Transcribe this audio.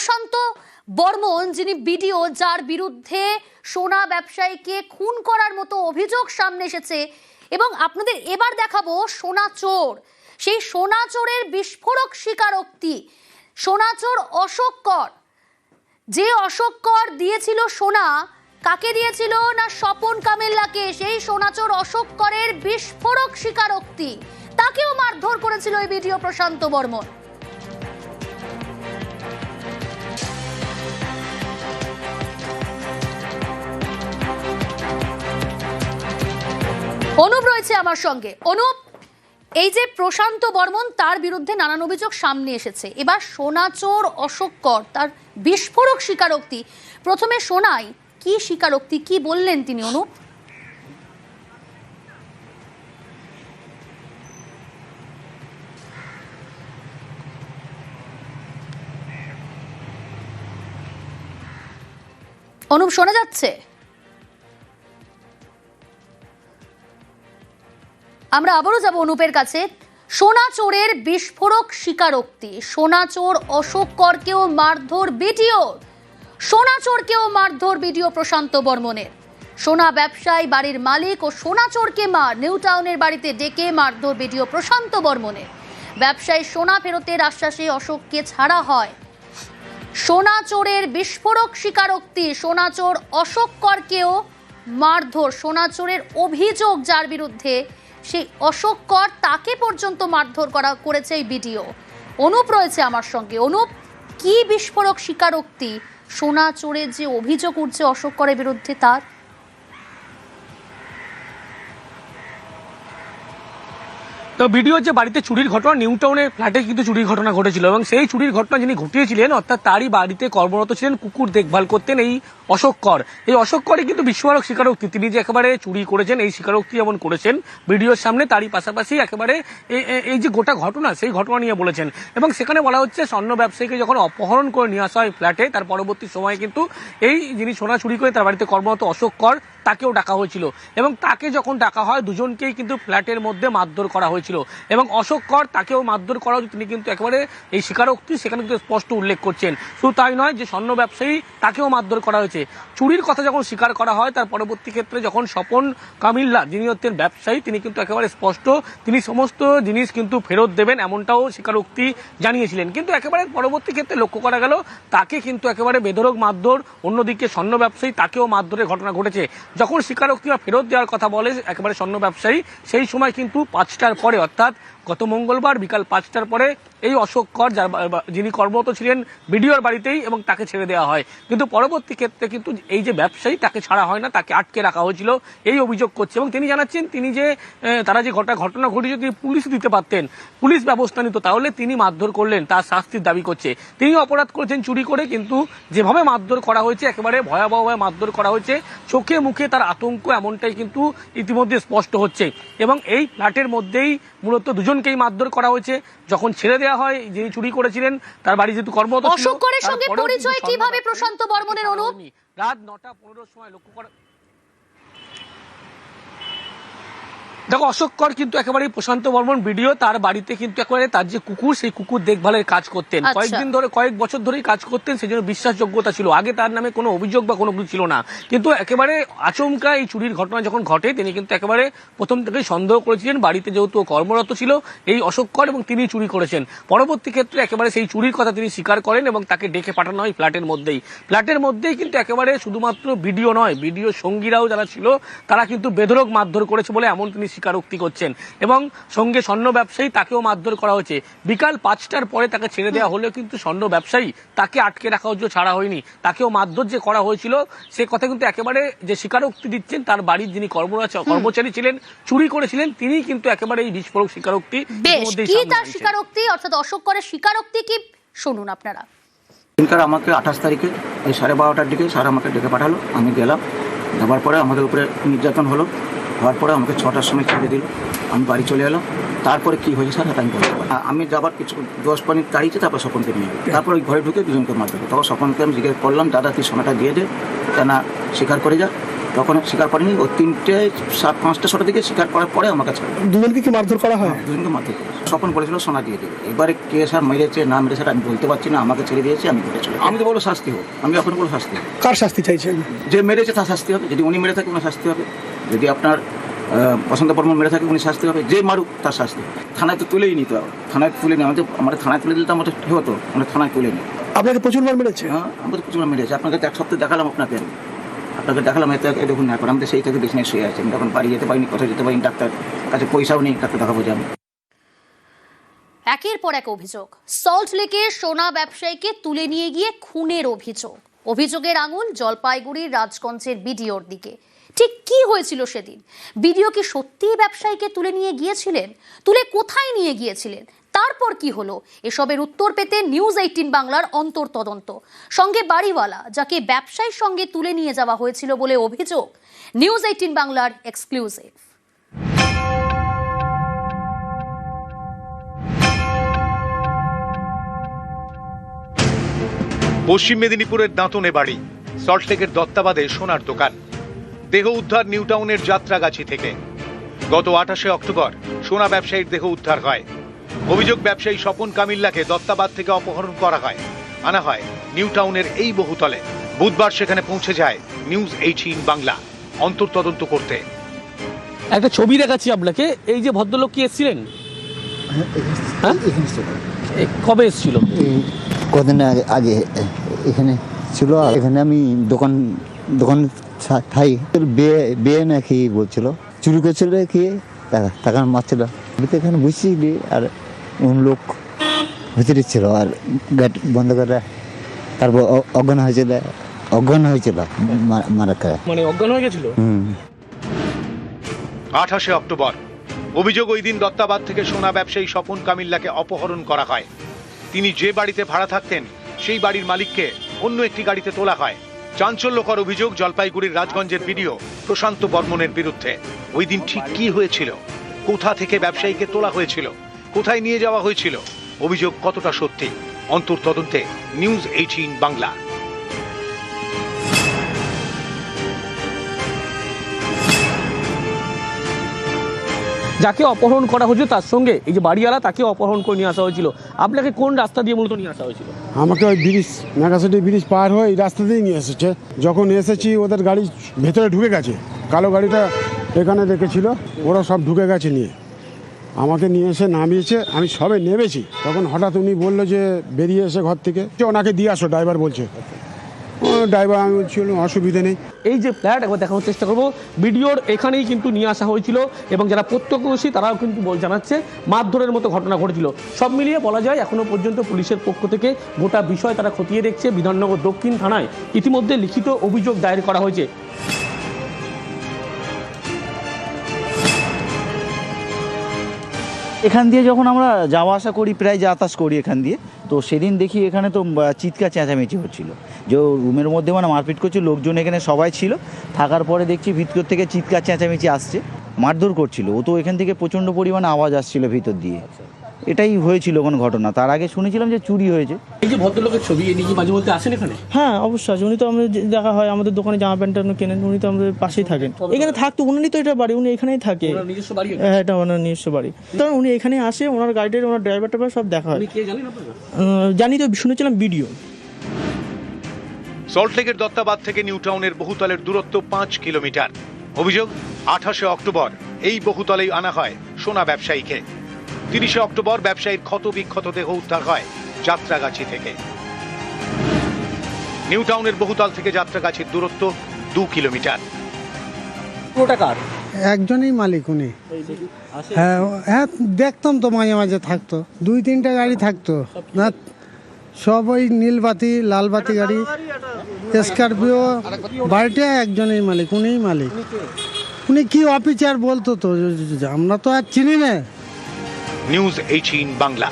প্রশান্ত বর্মন, যিনি বিডিও, যার বিরুদ্ধে সোনা ব্যবসায়ীকে খুন করার মতো অভিযোগ সামনে এসেছে। এবং আপনাদের এবার দেখাবো সোনা চোর। সেই সোনা চোরের বিস্ফোরক স্বীকারোক্তি। সোনা চোর অশোক কর। যে অশোক কর দিয়েছিল সোনা, কাকে দিয়েছিল না স্বপন কামেল্লাকে? সেই সোনাচোর অশোক করের বিস্ফোরক স্বীকারোক্তি। তাকেও মারধর করেছিল এই ভিডিও প্রশান্ত বর্মন। অনুপ রয়েছে আমার সঙ্গে। অনুপ, এই যে প্রশান্ত বর্মন, তার বিরুদ্ধে নানান অভিযোগ সামনে এসেছে। এবার সোনাচোর অশোক কর, তার বিস্ফোরক স্বীকারোক্তি। প্রথমে শোনাই কি স্বীকারোক্তি, কি বললেন তিনি, অনুপ? অনুপ, শোনা যাচ্ছে? আমরা আবারও যাব অনুপের কাছে। সোনা চোরের বিস্ফোরক স্বীকারোক্তি। সোনা চোর অশোক করকেও মারধর বিডিও। সোনা চোরকেও মারধর বিডিও প্রশান্ত বর্মনের। সোনা ব্যবসায়ী বাড়ির মালিক ও সোনা চোরকে মার। নিউ টাউনের বাড়িতে ডেকে মারধর বিডিও প্রশান্ত বর্মনের। ব্যবসায়ী সোনা ফেরতের আশ্বাসে অশোককে ছাড়া হয়। সোনা চোরের বিস্ফোরক স্বীকারোক্তি। সোনা চোর অশোক করকেও মারধর। সোনা চোরের অভিযোগ যার বিরুদ্ধে সেই অশোক কর তাকে পর্যন্ত মারধর করা করেছে এই ভিডিও অনুপ রয়েছে আমার সঙ্গে। অনুপ, কি বিস্ফোরক স্বীকারোক্তি? সোনা চোরের যে অভিযোগ উঠছে অশোক করের বিরুদ্ধে তার? তো ভিডিও যে বাড়িতে চুরির ঘটনা, নিউ টাউনের ফ্ল্যাটে কিন্তু চুরির ঘটনা ঘটেছিল এবং সেই চুরির ঘটনা যিনি ঘটিয়েছিলেন, অর্থাৎ তারই বাড়িতে কর্মরত ছিলেন কুকুর দেখভাল করতেন এই অশোক কর। এই অশোক করে কিন্তু বিস্ফোরক স্বীকারোক্তি। তিনি যে একেবারে চুরি করেছেন, এই স্বীকারোক্তি যেমন করেছেন। ভিডিওর সামনে তারই পাশাপাশি একেবারে এই যে গোটা ঘটনা, সেই ঘটনা নিয়ে বলেছেন। এবং সেখানে বলা হচ্ছে, স্বর্ণ ব্যবসায়ীকে যখন অপহরণ করে নিয়ে আসা হয় ফ্ল্যাটে তার পরবর্তী সময়ে কিন্তু এই যিনি সোনা চুরি করে তার বাড়িতে কর্মরত অশোক কর তাকেও ডাকা হয়েছিল। এবং তাকে যখন ডাকা হয়, দুজনকেই কিন্তু ফ্ল্যাটের মধ্যে মারধর করা হয়েছিল। এবং অশোক কর তাকেও মারধর করা তিনি কিন্তু একেবারে এই স্বীকারোক্তি সেখানে কিন্তু স্পষ্ট উল্লেখ করছেন। শুধু তাই নয় যে স্বর্ণ ব্যবসায়ী তাকেও মারধর করা হয়েছে। চুরির কথা যখন স্বীকার করা হয়, তার পরবর্তী ক্ষেত্রে যখন স্বপন কামিল্লা, যিনি হচ্ছেন ব্যবসায়ী, তিনি কিন্তু একেবারে স্পষ্ট, তিনি সমস্ত জিনিস কিন্তু ফেরত দেবেন এমনটাও স্বীকারোক্তি জানিয়েছিলেন। কিন্তু একেবারে পরবর্তী ক্ষেত্রে লক্ষ্য করা গেল, তাকে কিন্তু একেবারে বেধরক মারধর, অন্যদিকে স্বর্ণ ব্যবসায়ী তাকেও মারধরের ঘটনা ঘটেছে। যখন স্বীকারোক্তি বা ফেরত দেওয়ার কথা বলে একেবারে স্বর্ণ ব্যবসায়ী, সেই সময় কিন্তু পাঁচটার পরে, অর্থাৎ গত মঙ্গলবার বিকাল পাঁচটার পরে এই অশোক কর, যার যিনি কর্মরত ছিলেন, বিডিওর বাড়িতেই এবং তাকে ছেড়ে দেওয়া হয়। কিন্তু পরবর্তী ক্ষেত্রে কিন্তু এই যে ব্যবসায়ী, তাকে ছাড়া হয় না, তাকে আটকে রাখা হয়েছিল, এই অভিযোগ করছে। এবং তিনি জানাচ্ছেন, তিনি যে তারা যে ঘটা, ঘটনা ঘটেছে, তিনি পুলিশ দিতে পারতেন, পুলিশ ব্যবস্থা নিত, তাহলে তিনি মারধর করলেন, তার শাস্তির দাবি করছে। তিনি অপরাধ করেছেন চুরি করে, কিন্তু যেভাবে মারধর করা হয়েছে, একেবারে ভয়াবহভাবে মারধর করা হয়েছে, চোখে মুখে তার আতঙ্ক এমনটাই কিন্তু ইতিমধ্যে স্পষ্ট হচ্ছে। এবং এই ফ্ল্যাটের মধ্যেই মূলত দুজনকেই মারধর করা হয়েছে। যখন ছেড়ে দেওয়া হয় যিনি চুরি করেছিলেন তার বাড়ি যেহেতু কর্মরত অশোক সঙ্গে পরিচয় কীভাবে প্রশান্ত বর্মনের অনুপ? রাত নটা পনেরোর সময় লক্ষ্য করা দেখো অশোক কর কিন্তু একেবারে প্রশান্ত বর্মন ভিডিও তার বাড়িতে কিন্তু একেবারে তার যে কুকুর সেই কুকুর দেখভালের কাজ করতেন। আচ্ছা। কয়েকদিন ধরে কয়েক বছর ধরেই কাজ করতেন সেই জন্য বিশ্বাসযোগ্যতা ছিল। আগে তার নামে কোনো অভিযোগ বা কোনো কিছু ছিল না। কিন্তু একেবারে আচমকা এই চুরির ঘটনা যখন ঘটে তিনি কিন্তু একেবারে প্রথম থেকেই সন্দেহ করেছিলেন বাড়িতে যেহেতু কর্মরত ছিল এই অশোক কর এবং তিনি চুরি করেছেন। পরবর্তী ক্ষেত্রে একেবারে সেই চুরির কথা তিনি স্বীকার করেন এবং তাকে ডেকে পাঠানো হয় ফ্ল্যাটের মধ্যেই। ফ্ল্যাটের মধ্যেই কিন্তু একেবারে শুধুমাত্র ভিডিও নয় ভিডিও সঙ্গীরাও যারা ছিল তারা কিন্তু বেধরক মারধর করেছে বলে এমন তিনি স্বীকারোক্তি করছেন। এবং সঙ্গে স্বর্ণ ব্যবসায়ী তাকেও মারধর করা হয়েছে। বিকাল পাঁচটার পরে তাকে ছেড়ে দেওয়া হলেও কিন্তু স্বর্ণ ব্যবসায়ী তাকে আটকে রাখা হয়েছিল ছাড়া হয়নি। তাকেও মারধর যে করা হয়েছিল সে কথা কিন্তু একেবারে যে স্বীকারোক্তি দিচ্ছেন তার বাড়ির যিনি কর্মচারী কর্মচারী ছিলেন চুরি করেছিলেন তিনি কিন্তু একেবারে এই বিস্ফোরক স্বীকারোক্তি তার স্বীকারোক্তি? অর্থাৎ অশোক করে স্বীকারোক্তি কি? শুনুন আপনারা। দিনকার আমাকে আঠাশ তারিখে এই সাড়ে বারোটার দিকে স্যার আমাকে ডেকে পাঠালো আমি গেলাম। যাওয়ার পরে আমাদের উপরে নির্যাতন হলো। হওয়ার পরে আমাকে ছটার সময় ছেড়ে দিল। আমি বাড়ি চলে এলাম। তারপরে কি হয়েছে স্যার আমি বলতে পারি। আমি যাবার কিছু দশ পানি দাঁড়িয়েছে তারপর স্বপনকে নিয়ে। তারপর ওই ঘরে ঢুকে দুজনকে মারতে তখন স্বপনকে আমি জিজ্ঞেস করলাম, দাদা, তুই সোনাটা দিয়ে দে। তা না, স্বীকার করে যা। তখন স্বীকার করেনি। ও তিনটে সাত পাঁচটা ছটার দিকে স্বীকার করার পরে আমাকে ছাড়ে দুজনকে কি মারধর করা হয়? দুজনকে মারতে স্বপন করেছিল সোনা দিয়ে দেবে। এবারে কে স্যার মেরেছে না মেরেছে আমি বলতে পারছি না আমাকে ছেড়ে দিয়েছে আমি ঘুরে চলে আমি তো বলো শাস্তি হোক আমি এখন বলো শাস্তি কার শাস্তি চাইছেন? যে মেরেছে তার শাস্তি হবে যদি উনি মেরে থাকে উনি শাস্তি হবে। যদি আপনার বসন্ত বর্মন মেরে থাকে উনি শাস্তি হবে যে মারুক তার শাস্তি থানায় তো তুলেই নিত থানায় তুলে নিই আমাদের আমাদের থানায় তুলে দিলে তো আমাদের হতো? আমরা থানায় তুলে নিই। আপনাকে প্রচুর মার মেরেছে? হ্যাঁ আমাদের প্রচুর মেরেছে। আপনাকে এক সপ্তাহ দেখালাম আপনাকে আমি। আপনাকে দেখালাম, এত দেখুন এখন আমাদের সেই থেকে বিজনেস শুয়ে আছে। আমি তখন বাড়ি যেতে পারিনি কোথাও যেতে পারিনি, ডাক্তার কাছে পয়সাও নেই, ডাক্তার দেখাবো যে আমি একের পর এক অভিযোগ। সল্ট লেকে সোনা ব্যবসায়ীকে তুলে নিয়ে গিয়ে খুনের অভিযোগ। অভিযোগের আঙুল জলপাইগুড়ির রাজগঞ্জের বিডিওর দিকে। ঠিক কি হয়েছিল সেদিন? বিডিও কি সত্যিই ব্যবসায়ীকে তুলে নিয়ে গিয়েছিলেন? তুলে কোথায় নিয়ে গিয়েছিলেন? তারপর কি হলো? এসবের উত্তর পেতে নিউজ এইটিন বাংলার অন্তর তদন্ত। সঙ্গে বাড়িওয়ালা, যাকে ব্যবসায়ীর সঙ্গে তুলে নিয়ে যাওয়া হয়েছিল বলে অভিযোগ, নিউজ এইটিন বাংলার এক্সক্লুসিভ। পশ্চিম মেদিনীপুরের দাঁতনে বাড়ি, সল্টলেকের দত্তাবাদে সোনার দোকান। দেহ উদ্ধার নিউ টাউনের যাত্রাগাছি থেকে। গত আঠাশে অক্টোবর সোনা ব্যবসায়ীর দেহ উদ্ধার হয়। অভিযোগ ব্যবসায়ী স্বপন কামিল্লাকে দত্তাবাদ থেকে অপহরণ করা হয়। আনা হয় নিউ টাউনের এই বহুতলে। বুধবার সেখানে পৌঁছে যায় নিউজ এইটিন বাংলা। অন্তর্তদন্ত করতে। একটা ছবি দেখাচ্ছি আপনাকে। এই যে ভদ্রলোক কি এসেছিলেন? হ্যাঁ? এ, কবে এসেছিল? কদিন আগে আগে এখানে ছিল। এখানে আমি দোকান দোকান থাই বিয়ে বিয়ে নাকি বলছিল চুরি করছিল কি টাকা টাকা মারছিল। এখানে বসেছিলি আর অন্য লোক ভিতরে ছিল আর গেট বন্ধ করে তারপর অজ্ঞান হয়েছিল অজ্ঞান হয়েছিল মা- মারা মানে অজ্ঞান হয়ে গেছিল? হুম। আঠাশে অক্টোবর অভিযোগ ওই দিন দত্তাবাদ থেকে সোনা ব্যবসায়ী স্বপন কামিল্লাকে অপহরণ করা হয়। তিনি যে বাড়িতে ভাড়া থাকতেন সেই বাড়ির মালিককে অন্য একটি গাড়িতে তোলা হয়। চাঞ্চল্যকর অভিযোগ জলপাইগুড়ির রাজগঞ্জের ভিডিও প্রশান্ত বর্মনের বিরুদ্ধে। ওই দিন ঠিক কি হয়েছিল? কোথা থেকে ব্যবসায়ীকে তোলা হয়েছিল? কোথায় নিয়ে যাওয়া হয়েছিল? অভিযোগ কতটা সত্যি? অন্তর তদন্তে নিউজ এইটিন বাংলা। যাকে অপহরণ করা হয়েছিল তার সঙ্গে এই যে বাড়িওয়ালা তাকে অপহরণ করে নিয়ে আসা হয়েছিল। আপনাকে কোন রাস্তা দিয়ে মূলত নিয়ে আসা হয়েছিল? আমাকে ওই ব্রিজ নাগাসাটি ব্রিজ পার হয়ে এই রাস্তা দিয়েই নিয়ে এসেছে। যখন এসেছি, ওদের গাড়ি ভেতরে ঢুকে গেছে। কালো গাড়িটা এখানে রেখেছিল ওরা সব ঢুকে গেছে নিয়ে। আমাকে নিয়ে এসে নামিয়েছে, আমি সবে নেমেছি। তখন হঠাৎ উনি বলল যে, বেরিয়ে এসে ঘর থেকে। ওনাকে দিয়ে আসো, ড্রাইভার বলছে। ড্রাইভার আমি ছিল অসুবিধে নেই। এই যে ফ্ল্যাট একবার দেখানোর চেষ্টা করব। ভিডিওর এখানেই কিন্তু নিয়ে আসা হয়েছিল এবং যারা প্রত্যক্ষদর্শী, তারাও কিন্তু জানাচ্ছে, মারধরের মতো ঘটনা ঘটেছিল। সব মিলিয়ে বলা যায় এখনও পর্যন্ত পুলিশের পক্ষ থেকে গোটা বিষয় তারা খতিয়ে দেখছে। বিধাননগর দক্ষিণ থানায় ইতিমধ্যে লিখিত অভিযোগ দায়ের করা হয়েছে। এখান দিয়ে যখন আমরা যাওয়া আসা করি, প্রায় যাতায়াত করি এখান দিয়ে, তো সেদিন দেখি এখানে তো চিৎকার চেঁচামেচি হচ্ছিল। যে রুমের মধ্যে মানে মারপিট করছে লোকজন এখানে সবাই ছিল। থাকার পরে দেখছি ভিতর থেকে চিৎকার চেঁচামেচি আসছে, মারধর করছিল। ও তো এখান থেকে প্রচণ্ড পরিমাণে আওয়াজ আসছিল ভিতর দিয়ে। এটাই হয়েছিল কোন ঘটনা। তার আগে শুনেছিলাম যে চুরি হয়েছে। এই যে ভদ্রলোকের ছবি কি মাঝে মধ্যে আসেন এখানে? হ্যাঁ অবশ্যই আছে উনি তো আমাদের যে- দেখা হয় আমাদের দোকানে জামা প্যান্ট টান্ট কেনেন উনি তো আমাদের পাশেই থাকেন। এখানে থাকতো উনি তো এটা বাড়ি উনি এখানেই থাকে। ওনার নিজস্ব বাড়ি এটা? হ্যাঁ এটা ওনার নিজস্ব বাড়ি। কারণ উনি এখানে আসে ওনার গাড়িটার ওনার ড্রাইভার টাইভার সব দেখা হয়। উনি কে জানেন আপনারা? আহ, জানি তো শুনেছিলাম ভিডিও। সল্টলেকের দত্তাবাদ থেকে নিউ টাউনের বহুতলের দূরত্ব পাঁচ কিলোমিটার। অভিযোগ আঠাশে অক্টোবর এই বহুতলেই আনা হয় সোনা ব্যবসায়ীকে। তিরিশে অক্টোবর ব্যবসায়ীর ক্ষত বিক্ষত দেহ উদ্ধার হয় যাত্রাগাছি থেকে। নিউ টাউনের বহুতল থেকে যাত্রাগাছির দূরত্ব দু কিলোমিটার। পুরোটা কার? একজনই মালিক উনি। হ্যাঁ হ্যাঁ দেখতাম তো মাঝে মাঝে থাকতো। দুই তিনটা গাড়ি থাকতো। না সব ওই নীলবাতি লালবাতি গাড়ি স্করপিও বাড়িটা একজনই মালিক উনিই মালিক। উনি কি? অফিসার বলতো তো? আমরা তো আর চিনি না। News eighteen Bangla